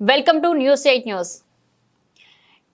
welcome to news eight news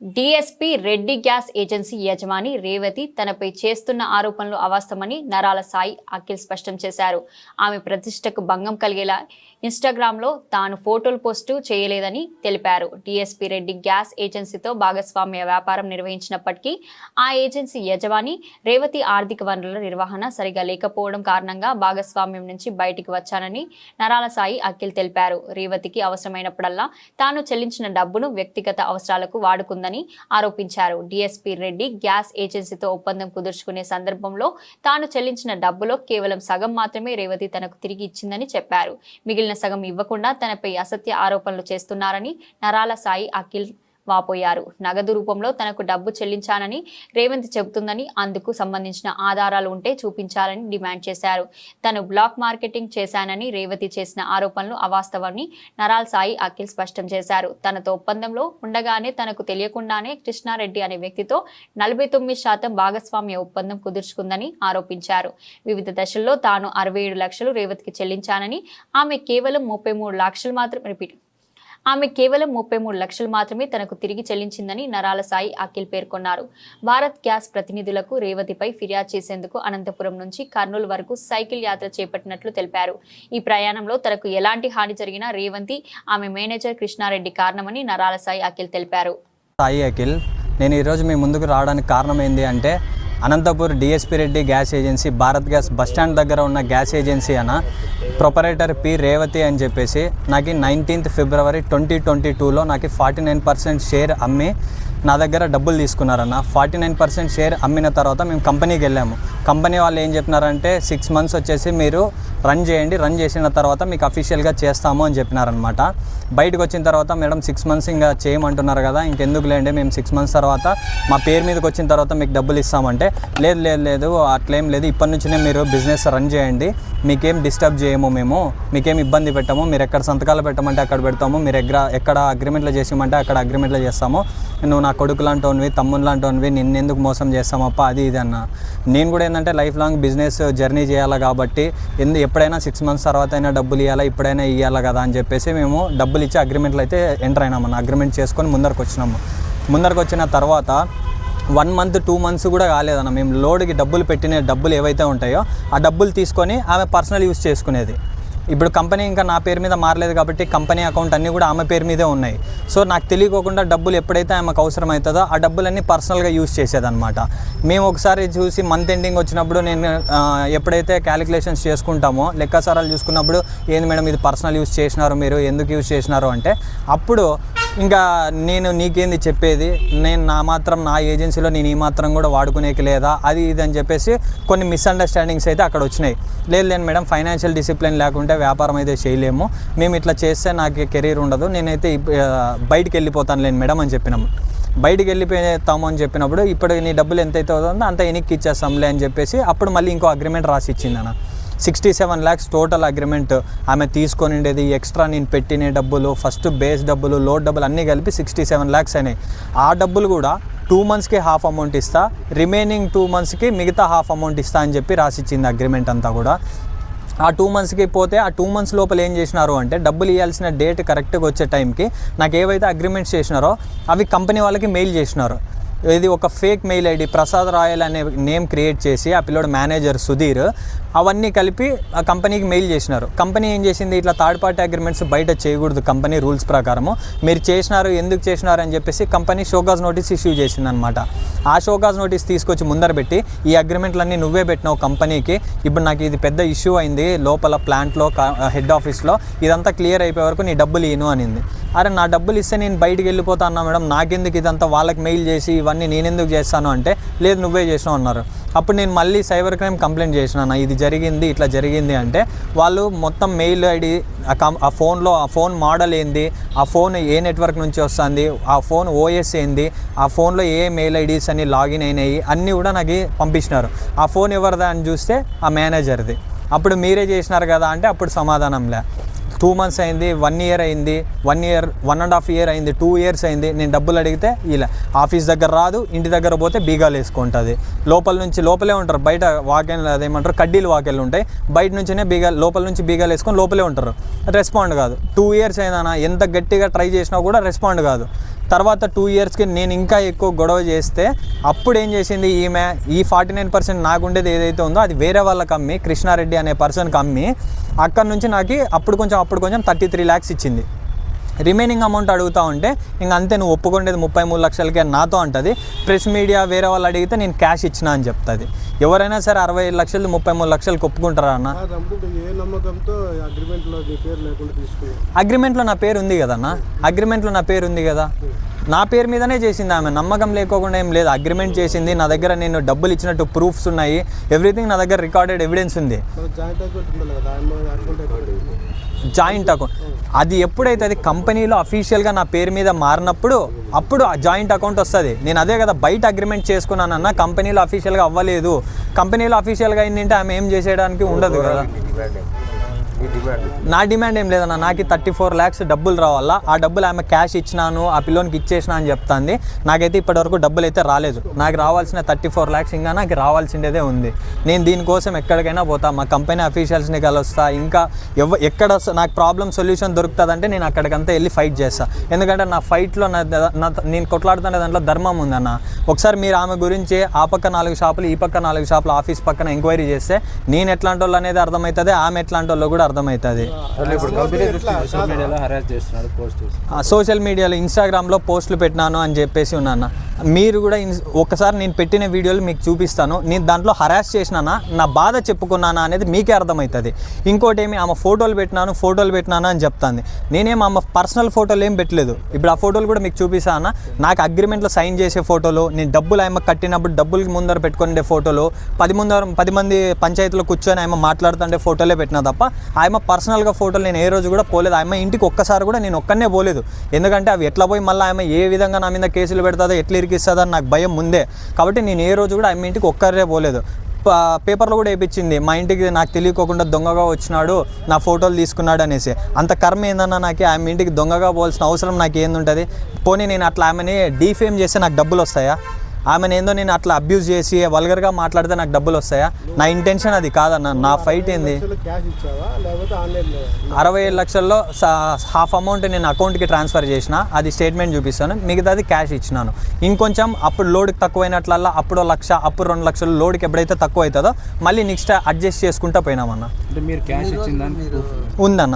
DSP Reddy gas agency యజమాని రేవతి తనపై చేస్తున్న ఆరోపణలు అవాస్తవమని నరాల సాయి అఖిల్ స్పష్టం చేశారు. ఆమె ప్రతిష్టకు భంగం కలిగేలా ఇన్స్టాగ్రామ్లో తాను ఫోటోలు పోస్టు చేయలేదని తెలిపారు. డిఎస్పీ రెడ్డి గ్యాస్ ఏజెన్సీతో భాగస్వామ్య వ్యాపారం నిర్వహించినప్పటికీ ఆ ఏజెన్సీ యజమాని రేవతి ఆర్థిక వనరుల నిర్వహణ సరిగా లేకపోవడం కారణంగా భాగస్వామ్యం నుంచి బయటికి వచ్చానని నరాల సాయి అఖిల్ తెలిపారు. రేవతికి అవసరమైనప్పుడల్లా తాను చెల్లించిన డబ్బును వ్యక్తిగత అవసరాలకు ఉందని ఆరోపించారు. డిఎస్పీ రెడ్డి గ్యాస్ ఏజెన్సీతో ఒప్పందం కుదుర్చుకునే సందర్భంలో తాను చెల్లించిన డబ్బులో కేవలం సగం మాత్రమే రేవతి తనకు తిరిగి ఇచ్చిందని చెప్పారు. మిగిలిన సగం ఇవ్వకుండా తనపై అసత్య ఆరోపణలు చేస్తున్నారని నరాల సాయి అఖిల్ వాపోయారు. నగదు రూపంలో తనకు డబ్బు చెల్లించానని రేవంత్ చెబుతుందని అందుకు సంబంధించిన ఆధారాలు ఉంటే చూపించాలని డిమాండ్ చేశారు. తను బ్లాక్ మార్కెటింగ్ చేశానని రేవతి చేసిన ఆరోపణలు అవాస్తవని నరాల్ సాయి అఖిల్ స్పష్టం చేశారు. తనతో ఒప్పందంలో ఉండగానే తనకు తెలియకుండానే కృష్ణారెడ్డి అనే వ్యక్తితో నలభై తొమ్మిది శాతం భాగస్వామ్య ఒప్పందం కుదుర్చుకుందని ఆరోపించారు. వివిధ దశల్లో తాను అరవై ఏడు లక్షలు రేవతికి చెల్లించానని ఆమె కేవలం ముప్పై మూడు లక్షలు మాత్రం రిపీట్ ఆమె కేవలం ముప్పై మూడు లక్షలు మాత్రమే తనకు తిరిగి చెల్లించిందని నరాల సాయి అఖిల్ పేర్కొన్నారు. భారత్ గ్యాస్ ప్రతినిధులకు రేవతిపై ఫిర్యాదు చేసేందుకు అనంతపురం నుంచి కర్నూలు వరకు సైకిల్ యాత్ర చేపట్టినట్లు తెలిపారు. ఈ ప్రయాణంలో తనకు ఎలాంటి హాని జరిగినా రేవంతి ఆమె మేనేజర్ కృష్ణారెడ్డి కారణమని నరాల సాయి అఖిల్ తెలిపారు. సాయి అఖిల్ నేను ఈరోజు మీ ముందుకు రావడానికి కారణం ఏంటి అంటే Anantapur DSP Reddy gas agency Bharat gas bus stand దగ్గర ఉన్న గ్యాస్ ఏజెన్సీ అన్న ప్రొపరేటర్ పి రేవతి అని చెప్పేసి నాకు నైన్టీన్త్ ఫిబ్రవరి ట్వంటీ ట్వంటీ టూలో నాకు ఫార్టీ నైన్ పర్సెంట్ షేర్ అమ్మి నా దగ్గర డబ్బులు తీసుకున్నారన్న. ఫార్టీ నైన్ పర్సెంట్ షేర్ అమ్మిన తర్వాత మేము కంపెనీకి వెళ్ళాము. కంపెనీ వాళ్ళు ఏం చెప్పినారంటే సిక్స్ మంత్స్ వచ్చేసి మీరు రన్ చేయండి రన్ చేసిన తర్వాత మీకు అఫీషియల్గా చేస్తాము అని చెప్పినారనమాట. బయటకు వచ్చిన తర్వాత మేడం సిక్స్ మంత్స్ ఇంకా చేయమంటున్నారు కదా ఇంకెందుకు లేండి మేము సిక్స్ మంత్స్ తర్వాత మా పేరు మీదకి వచ్చిన తర్వాత మీకు డబ్బులు ఇస్తామంటే లేదు లేదు లేదు అట్లేం లేదు. ఇప్పటి నుంచినే మీరు బిజినెస్ రన్ చేయండి. మీకేం డిస్టర్బ్ చేయము మేము మీకేం ఇబ్బంది పెట్టము. మీరు ఎక్కడ సంతకాలు పెట్టమంటే అక్కడ పెడతాము. మీరు ఎక్కడ ఎక్కడ అగ్రిమెంట్లు చేసామంటే అక్కడ అగ్రిమెంట్లు చేస్తాము. నువ్వు నా కొడుకు లాంటివి తమ్ముడు లాంటివి నిన్నెందుకు మోసం చేస్తామప్ప అది ఇది అన్న. నేను కూడా ఏంటంటే లైఫ్ లాంగ్ బిజినెస్ జర్నీ చేయాలి కాబట్టి ఎందు ఎప్పుడైనా సిక్స్ మంత్స్ తర్వాత అయినా డబ్బులు ఇవ్వాలా ఇప్పుడైనా ఇవ్వాలా కదా అని చెప్పేసి మేము డబ్బులు ఇచ్చి అగ్రిమెంట్లు అయితే ఎంటర్ అయినామన్న అగ్రిమెంట్ చేసుకొని ముందరకు వచ్చినాము. ముందరకు వచ్చిన తర్వాత వన్ మంత్ టూ మంత్స్ కూడా కాలేదన్న. మేము లోడ్కి డబ్బులు పెట్టిన డబ్బులు ఏవైతే ఉంటాయో ఆ డబ్బులు తీసుకొని ఆమె పర్సనల్ యూస్ చేసుకునేది. ఇప్పుడు కంపెనీ ఇంకా నా పేరు మీద మారలేదు కాబట్టి కంపెనీ అకౌంట్ అన్నీ కూడా ఆమె పేరు మీదే ఉన్నాయి. సో నాకు తెలియకోకుండా డబ్బులు ఎప్పుడైతే ఆమెకు అవసరం అవుతుందో ఆ డబ్బులన్నీ పర్సనల్గా యూజ్ చేసేదన్నమాట. మేము ఒకసారి చూసి మంత్ ఎండింగ్ వచ్చినప్పుడు నేను ఎప్పుడైతే క్యాలిక్యులేషన్స్ చేసుకుంటామో లెక్కసారాలు చూసుకున్నప్పుడు ఏంది మేడం ఇది పర్సనల్ యూజ్ చేసినారు మీరు ఎందుకు యూజ్ చేసినారు అంటే అప్పుడు ఇంకా నేను నీకేంది చెప్పేది? నేను నా మాత్రం నా ఏజెన్సీలో నేను ఈ మాత్రం కూడా వాడుకునేకి లేదా? అది ఇది అని చెప్పేసి కొన్ని మిస్అండర్స్టాండింగ్స్ అయితే అక్కడ వచ్చినాయి. లేదు లేదు మేడం ఫైనాన్షియల్ డిసిప్లిన్ లేకుంటే వ్యాపారం అయితే చేయలేము. మేము ఇట్లా చేస్తే నాకు కెరీర్ ఉండదు. నేనైతే బయటికి వెళ్ళిపోతాను లేని మేడం అని చెప్పినాము బయటికి వెళ్ళిపోతాము అని చెప్పినప్పుడు ఇప్పుడు నీ డబ్బులు ఎంత అవుతుందో అంత ఎనిక్కి ఇచ్చేస్తాంలే అని చెప్పేసి అప్పుడు మళ్ళీ ఇంకో అగ్రిమెంట్ రాసి ఇచ్చింది అన్న. Sixty seven lakhs total agreement ఆమె తీసుకొని ఉండేది. ఎక్స్ట్రా నేను పెట్టిన డబ్బులు ఫస్ట్ బేస్ డబ్బులు లోడ్ డబ్బులు అన్నీ కలిపి సిక్స్టీ సెవెన్ ల్యాక్స్ అయినాయి. ఆ డబ్బులు కూడా టూ మంత్స్కి హాఫ్ అమౌంట్ ఇస్తా రిమైనింగ్ టూ మంత్స్కి మిగతా హాఫ్ అమౌంట్ ఇస్తా అని చెప్పి రాసిచ్చింది అగ్రిమెంట్ అంతా కూడా. ఆ టూ మంత్స్కి పోతే ఆ టూ మంత్స్ లోపల ఏం చేసినారు అంటే డబ్బులు ఇవ్వాల్సిన డేట్ కరెక్ట్గా వచ్చే టైంకి నాకు ఏవైతే అగ్రిమెంట్స్ చేసినారో అవి కంపెనీ వాళ్ళకి మెయిల్ చేసినారు. ఇది ఒక fake mail ID. Prasad Royal అనే నేమ్ క్రియేట్ చేసి ఆ పిల్లోడు మేనేజర్ సుధీర్ అవన్నీ కలిపి ఆ కంపెనీకి మెయిల్ చేసినారు. కంపెనీ ఏం చేసింది? ఇట్లా థర్డ్ పార్టీ అగ్రిమెంట్స్ బయట చేయకూడదు కంపెనీ రూల్స్ ప్రకారము. మీరు చేసినారు ఎందుకు చేసినారు అని చెప్పేసి కంపెనీ షోకాజ్ నోటీస్ ఇష్యూ చేసింది అనమాట ఆ షోకాజ్ నోటీస్ తీసుకొచ్చి ముందర పెట్టి ఈ అగ్రిమెంట్లన్నీ నువ్వే పెట్టినావు కంపెనీకి. ఇప్పుడు నాకు ఇది పెద్ద ఇష్యూ అయింది. లోపల ప్లాంట్లో హెడ్ ఆఫీస్లో ఇదంతా క్లియర్ అయిపోయే వరకు నీ డబ్బులు ఇను అనింది. అరే నా డబ్బులు ఇస్తే నేను బయటికి వెళ్ళిపోతా అన్నా మేడం. నాకెందుకు ఇదంతా? వాళ్ళకి మెయిల్ చేసి ఇవన్నీ నేను ఎందుకు చేస్తాను అంటే లేదు నువ్వే చేసినావు అన్నారు. అప్పుడు నేను మళ్ళీ సైబర్ క్రైమ్ కంప్లైంట్ చేసినాను ఇది జరిగింది ఇట్లా జరిగింది అంటే వాళ్ళు మొత్తం మెయిల్ ఐడి ఆ ఫోన్లో ఆ ఫోన్ మోడల్ ఏంది ఆ ఫోన్ ఏ నెట్వర్క్ నుంచి వస్తుంది ఆ ఫోన్ ఓఎస్ ఏంది ఆ ఫోన్లో ఏ మెయిల్ ఐడీస్ అన్ని లాగిన్ అయినాయి అన్నీ కూడా నాకు పంపించినారు. ఆ ఫోన్ ఎవరిదా అని చూస్తే ఆ మేనేజర్ది. అప్పుడు మీరే చేసినారు కదా అంటే అప్పుడు సమాధానం లే. టూ మంత్స్ అయింది వన్ ఇయర్ అయింది one year one and half year అయింది టూ ఇయర్స్ అయింది. నేను డబ్బులు అడిగితే ఇలా ఆఫీస్ దగ్గర రాదు ఇంటి దగ్గర పోతే బీగాలు వేసుకుంటుంది. లోపల నుంచి లోపలే ఉంటారు బయట వాకెళ్ళు అదేమంటారు కడ్డీలు వాకెళ్ళు ఉంటాయి. బయట నుంచినే బీగాలు లోపల నుంచి బీగాలు వేసుకొని లోపలే ఉంటారు. రెస్పాండ్ కాదు. టూ ఇయర్స్ అయినా ఎంత గట్టిగా ట్రై చేసినా కూడా రెస్పాండ్ కాదు. తర్వాత టూ ఇయర్స్కి నేను ఇంకా ఎక్కువ గొడవ చేస్తే అప్పుడు ఏం చేసింది ఈమె? ఈ ఫార్టీ నైన్ పర్సెంట్ నాకు ఉండేది ఏదైతే ఉందో అది వేరే వాళ్ళకి అమ్మి కృష్ణారెడ్డి అనే పర్సన్కి అమ్మి అక్కడ నుంచి నాకు అప్పుడు కొంచెం అప్పుడు కొంచెం థర్టీ త్రీ ల్యాక్స్ ఇచ్చింది. రిమైనింగ్ అమౌంట్ అడుగుతా ఉంటే ఇంక అంతే నువ్వు ఒప్పుకుండేది ముప్పై మూడు లక్షలకే నాతో అంటది. ప్రెస్ మీడియా వేరే వాళ్ళు అడిగితే నేను క్యాష్ ఇచ్చిన అని చెప్తుంది. ఎవరైనా సరే అరవై ఐదు లక్షలు ముప్పై మూడు లక్షలకు ఒప్పుకుంటారా అన్న? అగ్రిమెంట్లో నీ పేరు ఉంది కదన్నా అగ్రిమెంట్లో నా పేరు ఉంది కదా? నా పేరు మీదనే చేసింది ఆమె. నమ్మకం లేకోకుండా ఏం లేదు. అగ్రిమెంట్ చేసింది నా దగ్గర నేను డబ్బులు ఇచ్చినట్టు ప్రూఫ్స్ ఉన్నాయి. ఎవ్రీథింగ్ నా దగ్గర రికార్డెడ్ ఎవిడెన్స్ ఉంది. Joint account. అది ఎప్పుడైతే అది కంపెనీలో అఫీషియల్గా నా పేరు మీద మారినప్పుడు అప్పుడు ఆ జాయింట్ అకౌంట్ వస్తుంది. నేను అదే కదా బయట అగ్రిమెంట్ చేసుకున్నానన్న కంపెనీలో అఫీషియల్గా అవ్వలేదు. కంపెనీలో అఫీషియల్గా అయిందంటే ఆమె ఏం చేసేయడానికి ఉండదు కదా. నా డిమాండ్ ఏం లేదన్న నాకు థర్టీ ఫోర్ ల్యాక్స్ డబ్బులు రావాలా? ఆ డబ్బులు ఆమె క్యాష్ ఇచ్చినాను ఆ పిల్లోనికి ఇచ్చేసిన అని చెప్తాంది. నాకైతే ఇప్పటివరకు డబ్బులు అయితే రాలేదు. నాకు రావాల్సిన థర్టీ ఫోర్ ల్యాక్స్ ఇంకా నాకు రావాల్సిందేదే ఉంది. నేను దీనికోసం ఎక్కడికైనా పోతా మా కంపెనీ అఫీషియల్స్ని కలుస్తా ఇంకా ఎవ ఎక్కడ నాకు ప్రాబ్లం సొల్యూషన్ దొరుకుతుందంటే నేను అక్కడికంతా వెళ్ళి ఫైట్ చేస్తా. ఎందుకంటే నా ఫైట్లో నా నా నేను కొట్లాడుతున్న దాంట్లో ధర్మం ఉందన్న. ఒకసారి మీరు ఆమె గురించి ఆ పక్క నాలుగు షాపులు ఈ పక్క నాలుగు షాపులు ఆఫీస్ పక్కన ఎంక్వైరీ చేస్తే నేను ఎట్లాంటి వాళ్ళు అనేది అర్థమవుతుంది ఆమె ఎట్లాంటి వాళ్ళు కూడా అర్థమవుతుంది. సోషల్ మీడియాలో ఇన్స్టాగ్రామ్లో పోస్టులు పెట్టినాను అని చెప్పేసి ఉన్నాను మీరు కూడా ఇన్- ఒక్కసారి నేను పెట్టిన వీడియోలు మీకు చూపిస్తాను. నేను దాంట్లో హరాస్ చేసినానా? నా బాధ చెప్పుకున్నానా అనేది మీకే అర్థమవుతుంది. ఇంకోటి ఏమి? ఆమె ఫోటోలు పెట్టినాను ఫోటోలు పెట్టినానా అని చెప్తాను నేనేం ఆమె పర్సనల్ ఫోటోలు ఏం పెట్టలేదు. ఇప్పుడు ఆ ఫోటోలు కూడా మీకు చూపిస్తానా నాకు అగ్రిమెంట్లో సైన్ చేసే ఫోటోలు నేను డబ్బులు ఆమె కట్టినప్పుడు డబ్బులకి ముందర పెట్టుకునే ఫోటోలు పది ముందర పది మంది పంచాయతీలో కూర్చొని ఆమె మాట్లాడుతుండే ఫోటోలే పెట్టినా తప్ప ఆమె పర్సనల్గా ఫోటోలు నేను ఏ రోజు కూడా పోలేదు. ఆమె ఇంటికి ఒక్కసారి కూడా నేను ఒక్కనే పోలేదు. ఎందుకంటే అవి ఎట్లా పోయి మళ్ళీ ఆమె ఏ విధంగా నా మీద కేసులు పెడతాదో ఎట్లా ఇరికిస్తుందో నాకు భయం ముందే. కాబట్టి నేను ఏ రోజు కూడా ఆమె ఇంటికి ఒక్కరే పోలేదు. పేపర్లో కూడా వేయించింది మా ఇంటికి నాకు తెలియకోకుండా దొంగగా వచ్చినాడు నా ఫోటోలు తీసుకున్నాడు అనేసి. అంత కర్మ ఏందన్నా నాకు? ఆమె ఇంటికి దొంగగా పోవాల్సిన అవసరం నాకు ఏందుంటుంది పోనీ నేను అట్లా ఆమెని డీఫేమ్ చేస్తే నాకు డబ్బులు వస్తాయా? ఆమెను ఏందో నేను అట్లా అబ్యూజ్ చేసి వల్గర్గా మాట్లాడితే నాకు డబ్బులు వస్తాయా? నా ఇంటెన్షన్ అది కాదన్న నా ఫైట్ ఏంది? అరవై ఏడు లక్షల్లో హాఫ్ అమౌంట్ నేను అకౌంట్కి ట్రాన్స్ఫర్ చేసిన అది స్టేట్మెంట్ చూపిస్తాను మిగతాది క్యాష్ ఇచ్చినాను. ఇంకొంచెం అప్పుడు లోడ్కి తక్కువైనట్లల్లా అప్పుడు లక్ష అప్పుడు రెండు లక్షలు లోడ్కి ఎప్పుడైతే తక్కువ అవుతుందో మళ్ళీ నెక్స్ట్ అడ్జస్ట్ చేసుకుంటూ పోయినామన్న. ఉందన్న.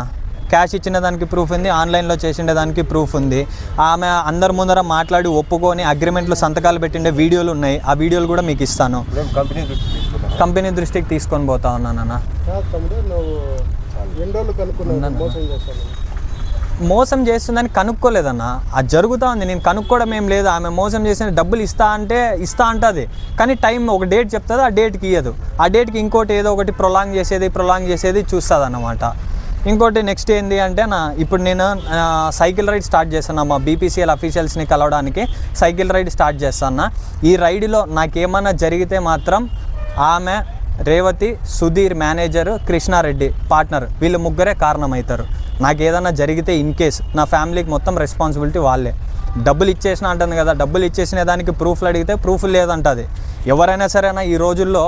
క్యాష్ ఇచ్చిన దానికి ప్రూఫ్ ఉంది ఆన్లైన్లో చేసిండే దానికి ప్రూఫ్ ఉంది. ఆమె అందరి ముందర మాట్లాడి ఒప్పుకొని అగ్రిమెంట్లో సంతకాలు పెట్టిండే వీడియోలు ఉన్నాయి. ఆ వీడియోలు కూడా మీకు ఇస్తాను. కంపెనీ దృష్టికి తీసుకొని పోతా ఉన్నానన్న రోజులు కనుక్కున్నావు? మోసం చేస్తుందని కనుక్కోలేదన్న. అది జరుగుతూ ఉంది. నేను కనుక్కోవడం ఏం లేదు. ఆమె మోసం చేసిన డబ్బులు ఇస్తా అంటే ఇస్తా అంటుంది. కానీ టైం ఒక డేట్ చెప్తుంది ఆ డేట్కి ఇయ్యదు. ఆ డేట్కి ఇంకోటి ఏదో ఒకటి ప్రొలాంగ్ చేసేది ప్రొలాంగ్ చేసేది చూస్తుంది అన్నమాట ఇంకోటి నెక్స్ట్ ఏంటి అంటే నా ఇప్పుడు నేను సైకిల్ రైడ్ స్టార్ట్ చేస్తాను మా బీపీసీఎల్ అఫీషియల్స్ని కలవడానికి. సైకిల్ రైడ్ స్టార్ట్ చేస్తాను ఈ రైడ్లో నాకేమన్నా జరిగితే మాత్రం ఆమె రేవతి సుధీర్ మేనేజరు కృష్ణారెడ్డి పార్ట్నర్ వీళ్ళు ముగ్గురే కారణమవుతారు. నాకు ఏదైనా జరిగితే ఇన్ కేస్ నా ఫ్యామిలీకి మొత్తం రెస్పాన్సిబిలిటీ వాళ్ళే. డబ్బులు ఇచ్చేసిన అంటుంది కదా డబ్బులు ఇచ్చేసిన దానికి ప్రూఫ్లు అడిగితే ప్రూఫ్ లేదంటది. ఎవరైనా సరేనా ఈ రోజుల్లో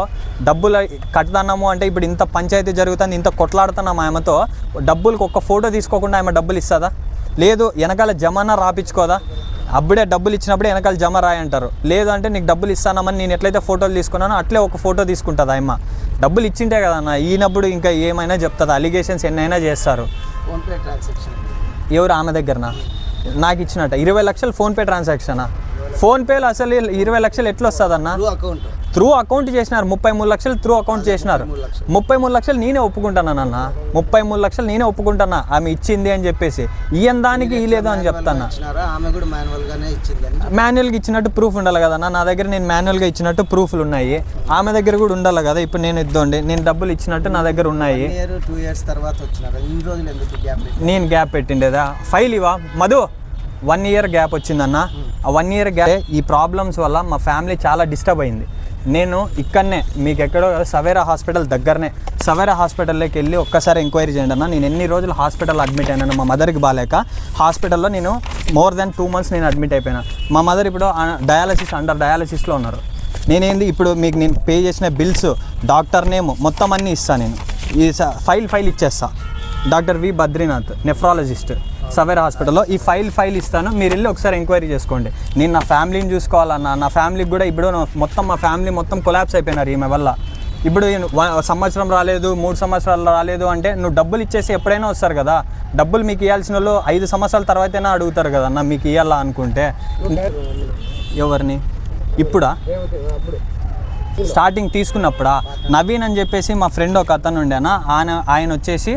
డబ్బులు కట్టదన్నాము అంటే ఇప్పుడు ఇంత పంచాయతీ జరుగుతుంది ఇంత కొట్లాడుతున్నాం ఆమెతో డబ్బులకు ఒక్క ఫోటో తీసుకోకుండా ఆమె డబ్బులు ఇస్తుందా? లేదు వెనకాల జమానా రాపించుకోదా అప్పుడే డబ్బులు ఇచ్చినప్పుడే వెనకాల జమ రాయి అంటారు. లేదు అంటే నీకు డబ్బులు ఇస్తానమని నేను ఎట్లయితే ఫోటోలు తీసుకున్నానో అట్లే ఒక ఫోటో తీసుకుంటుంది ఆయమ్మ. డబ్బులు ఇచ్చింటే కదన్న ఈయనప్పుడు ఇంకా ఏమైనా చెప్తుంది? అలిగేషన్స్ ఎన్నైనా చేస్తారు. ఎవరు? ఆమె దగ్గరనా? నాకు ఇచ్చినట్ట. ఇరవై లక్షలు ఫోన్పే ట్రాన్సాక్షనా ఫోన్పేలో అసలు ఇరవై లక్షలు ఎట్లా వస్తుందన్న అకౌంట్ త్రూ అకౌంట్ చేసినారు ముప్పై మూడు లక్షలు త్రూ అకౌంట్ చేసినారు. ముప్పై మూడు లక్షలు. నేనే ఒప్పుకుంటానన్న ముప్పై మూడు లక్షలు నేనే ఒప్పుకుంటానా? ఆమె ఇచ్చింది అని చెప్పేసి. ఈయన దానికి ఇలేదు అని చెప్తాను? మాన్యువల్గా ఇచ్చినట్టు ప్రూఫ్ ఉండాలి కదన్న నా దగ్గర నేను మాన్యువల్గా ఇచ్చినట్టు ప్రూఫ్లు ఉన్నాయి. ఆమె దగ్గర కూడా ఉండాలి కదా? ఇప్పుడు నేను ఇద్దండి నేను డబ్బులు ఇచ్చినట్టు నా దగ్గర ఉన్నాయి. నేను గ్యాప్ పెట్టిండేదా? ఫైల్ ఇవా మధు! వన్ ఇయర్ గ్యాప్ వచ్చిందన్న. ఆ వన్ ఇయర్ గ్యాప్ ఈ ప్రాబ్లమ్స్ వల్ల మా ఫ్యామిలీ చాలా డిస్టర్బ్ అయింది. నేను ఇక్కడనే మీకు ఎక్కడో సవేరా హాస్పిటల్ దగ్గరనే సవేరా హాస్పిటల్లోకి వెళ్ళి ఒక్కసారి ఎంక్వైరీ చేయండి అన్న. నేను ఎన్ని రోజులు హాస్పిటల్ అడ్మిట్ అయినాను మా మదర్కి బాగాలేక హాస్పిటల్లో నేను మోర్ దెన్ టూ మంత్స్ నేను అడ్మిట్ అయిపోయినా. మా మదర్ ఇప్పుడు డయాలసిస్ అండర్ డయాలసిస్లో ఉన్నారు. నేనేంది ఇప్పుడు మీకు నేను పే చేసిన బిల్స్ డాక్టర్ నేమ్ మొత్తం అన్నీ ఇస్తాను నేను. ఈ స- ఫైల్ ఫైల్ ఇచ్చేస్తా. Doctor V Badrinath nephrologist Saveera హాస్పిటల్లో. ఈ ఫైల్ ఫైల్ ఇస్తాను. మీరు వెళ్ళి ఒకసారి ఎంక్వైరీ చేసుకోండి. నేను నా ఫ్యామిలీని చూసుకోవాలన్నా నా ఫ్యామిలీకి కూడా ఇప్పుడు మొత్తం మా ఫ్యామిలీ మొత్తం కొలాప్స్ అయిపోయినారు ఈమె వల్ల. ఇప్పుడు సంవత్సరం రాలేదు మూడు సంవత్సరాలు రాలేదు అంటే నువ్వు డబ్బులు ఇచ్చేసి ఎప్పుడైనా వస్తారు కదా. డబ్బులు మీకు ఇవ్వాల్సిన వాళ్ళు ఐదు సంవత్సరాల తర్వాతైనా అడుగుతారు కదా అన్న మీకు ఇవ్వాలా అనుకుంటే. ఎవరిని? ఇప్పుడా? స్టార్టింగ్ తీసుకున్నప్పుడా? నవీన్ అని చెప్పేసి మా ఫ్రెండ్ ఒక అతను ఉండేనా? ఆయన ఆయన వచ్చేసి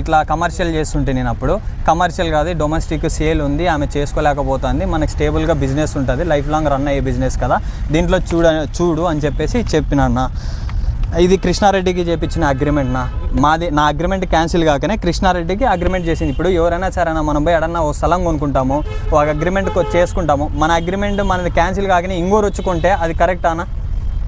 ఇట్లా కమర్షియల్ చేస్తుంటే నేను అప్పుడు. కమర్షియల్ కాదు డొమెస్టిక్ సేల్ ఉంది ఆమె చేసుకోలేకపోతుంది మనకి స్టేబుల్గా బిజినెస్ ఉంటుంది లైఫ్ లాంగ్ రన్ అయ్యే బిజినెస్ కదా. దీంట్లో చూడ చూడు అని చెప్పేసి చెప్పినన్నా ఇది కృష్ణారెడ్డికి చేపించిన అగ్రిమెంట్ నా. మాది నా అగ్రిమెంట్ క్యాన్సిల్ కాకనే కృష్ణారెడ్డికి అగ్రిమెంట్ చేసింది. ఇప్పుడు ఎవరైనా సరే మనం పోయి ఎడన్నా ఓ స్థలం కొనుక్కుంటాము ఒక అగ్రిమెంట్ చేసుకుంటాము. మన అగ్రిమెంట్ మనది క్యాన్సిల్ కాకనే ఇంకోరు వచ్చుకుంటే అది కరెక్ట్ అన్న?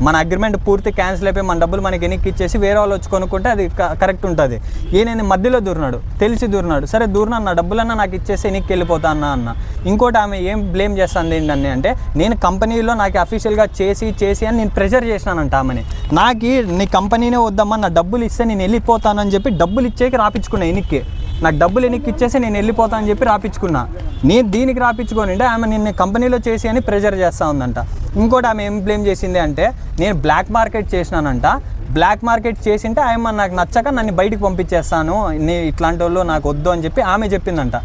మన అగ్రిమెంట్ పూర్తి క్యాన్సిల్ అయిపోయి మన డబ్బులు మనకి వెనక్కి ఇచ్చేసి వేరే వాళ్ళు వచ్చి కొనుక్కుంటే అది క- కరెక్ట్ ఉంటుంది. ఈయన మధ్యలో దూరినాడు తెలిసి దూరినాడు సరే దూరిన నా డబ్బులన్నా నాకు ఇచ్చేసి వెనక్కి వెళ్ళిపోతా అన్న అన్న. ఇంకోటి ఆమె ఏం బ్లేమ్ చేస్తుంది ఏంటని అంటే నేను కంపెనీలో నాకు అఫీషియల్గా చేసి చేసి అని నేను ప్రెషర్ చేసినానంట ఆమెని. నాకు నీ కంపెనీనే వద్దమ్మా నా డబ్బులు ఇస్తే నేను వెళ్ళిపోతానని చెప్పి డబ్బులు ఇచ్చేకి రాపించుకున్నా వెనక్కి నాకు డబ్బులు వెనక్కి ఇచ్చేసి నేను వెళ్ళిపోతా అని చెప్పి రాపించుకున్నా నేను దీనికి రాపించుకొని ఆమె నిన్ను కంపెనీలో చేసి అని ప్రెజర్ చేస్తూ ఉందంట. ఇంకోటి ఆమె ఏం బ్లేమ్ చేసింది అంటే నేను బ్లాక్ మార్కెట్ చేసినానంట. బ్లాక్ మార్కెట్ చేసింటే ఆమె నాకు నచ్చక నన్ను బయటికి పంపించేస్తాను నీ ఇట్లాంటి వాళ్ళు నాకు వద్దు అని చెప్పి ఆమె చెప్పిందంట.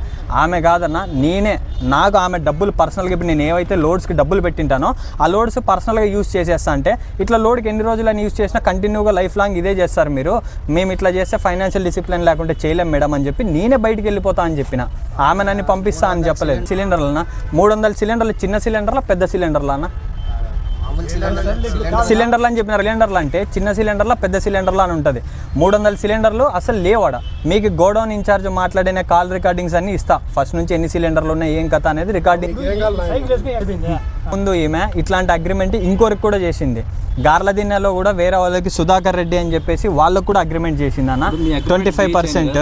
ఆమె కాదన్న నేనే నాకు ఆమె డబ్బులు పర్సనల్గా ఇప్పుడు నేను ఏవైతే లోడ్స్కి డబ్బులు పెట్టింటానో ఆ లోడ్స్ పర్సనల్గా యూస్ చేసేస్తా అంటే ఇట్లా లోడ్కి ఎన్ని రోజులు అని యూస్ చేసినా కంటిన్యూగా లైఫ్ లాంగ్ ఇదే చేస్తారు మీరు. మేము ఇట్లా చేస్తే ఫైనాన్షియల్ డిసిప్లిన్ లేకుంటే చేయలేం మేడం అని చెప్పి నేనే బయటికి వెళ్ళిపోతా అని చెప్పిన. ఆమె నన్ను పంపిస్తా అని చెప్పలేదు. సిలిండర్లనా మూడు వందల సిలిండర్లు చిన్న సిలిండర్లా పెద్ద సిలిండర్లన్నా సిలిండర్లు అని చెప్పిన సిలిండర్లు అంటే చిన్న సిలిండర్ల పెద్ద సిలిండర్లు అని ఉంటుంది. మూడు వందల సిలిండర్లు అసలు లేవాడ. మీకు గోడౌన్ ఇన్ఛార్జ్ మాట్లాడిన కాల్ రికార్డింగ్స్ అన్ని ఇస్తా. ఫస్ట్ నుంచి ఎన్ని సిలిండర్లు ఉన్నాయి ఏం కథ అనేది రికార్డింగ్. ముందు ఈమె ఇట్లాంటి అగ్రిమెంట్ ఇంకొకరికి కూడా చేసింది. గార్ల దిన్నెలో కూడా వేరే వాళ్ళకి సుధాకర్ రెడ్డి అని చెప్పేసి వాళ్ళకు కూడా అగ్రిమెంట్ చేసింది అన్న. ట్వంటీ ఫైవ్ పర్సెంట్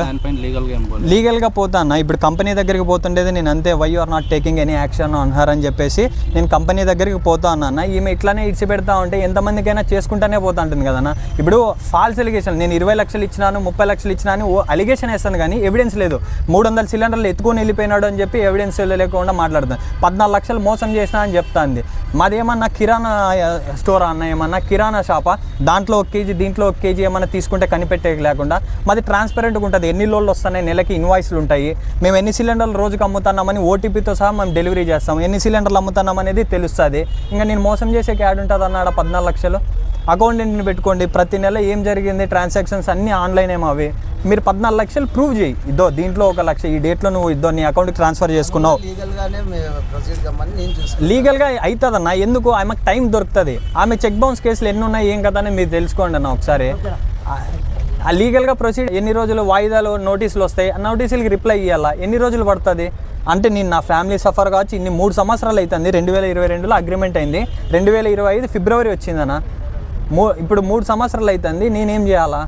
లీగల్గా పోతా అన్న. ఇప్పుడు కంపెనీ దగ్గరికి పోతుండేది నేను అంతే why are not taking any action on her అని చెప్పేసి నేను కంపెనీ దగ్గరికి పోతా అన్న ఈమె ఇట్లానే ఇడిచి పెడతా ఉంటే ఎంతమందికైనా చేసుకుంటానే పోతా ఉంటుంది కదన్న ఇప్పుడు ఫాల్స్ ఎలిగేషన్ నేను ఇరవై లక్షలు ఇచ్చినాను ముప్పై లక్షలు ఇచ్చినాను ఓ అలిగేషన్ వేస్తాను కానీ ఎవిడెన్స్ లేదు. మూడు వందల సిలిండర్లు ఎత్తుకొని వెళ్ళిపోయినాడు అని చెప్పి ఎవిడెన్స్ లేకుండా మాట్లాడుతాను పద్నాలుగు లక్షలు మోసం చేసినా అని చెప్తాంది. మాది ఏమన్నా కిరాణా స్టోర్ అన్న ఏమన్నా? కిరాణా షాపా? దాంట్లో ఒక కేజీ దీంట్లో ఒక కేజీ ఏమన్నా తీసుకుంటే కనిపెట్టే లేకుండా? మాది ట్రాన్స్పరెంట్గా ఉంటుంది. ఎన్ని లోన్లు వస్తున్నాయి? నెలకి ఇన్వాయిస్లు ఉంటాయి. మేము ఎన్ని సిలిండర్లు రోజుకి అమ్ముతున్నామని ఓటీపీతో సహా మేము డెలివరీ చేస్తాం ఎన్ని సిలిండర్లు అమ్ముతున్నాం అనేది తెలుస్తుంది. ఇంకా నేను మోసం చేసే యాడ్ ఉంటుంది అన్నాడు పద్నాలుగు లక్షలు. అకౌంటెంట్ని పెట్టుకోండి. ప్రతి నెల ఏం జరిగింది? ట్రాన్సాక్షన్స్ అన్నీ ఆన్లైన్ ఏమో అవి మీరు పద్నాలుగు లక్షలు ప్రూవ్ చేయి. ఇద్దో దీంట్లో ఒక లక్ష ఈ డేట్లో నువ్వు ఇద్దో నీ అకౌంట్కి ట్రాన్స్ఫర్ చేసుకున్నావు. లీగల్గా అవుతుందన్న ఎందుకు? ఆమెకు టైం దొరుకుతుంది. ఆమె చెక్ బౌన్స్ కేసులు ఎన్ని ఉన్నాయి ఏం కదా అని మీరు తెలుసుకోండి అన్న ఒకసారి. ఆ- ఆ లీగల్గా ప్రొసీడ్ ఎన్ని రోజులు వాయిదాలు నోటీసులు వస్తాయి? ఆ నోటీసులకి రిప్లై ఇవ్వాలా ఎన్ని రోజులు పడుతుంది? అంటే నేను నా ఫ్యామిలీ సఫర్ కావచ్చు ఇన్ని మూడు సంవత్సరాలు అవుతుంది రెండు వేల ఇరవై రెండులో అగ్రిమెంట్ అయింది. రెండు వేల ఇరవై ఐదు ఫిబ్రవరి వచ్చిందన్న. మూ ఇప్పుడు మూడు సంవత్సరాలు అవుతుంది నేనేం చేయాలా?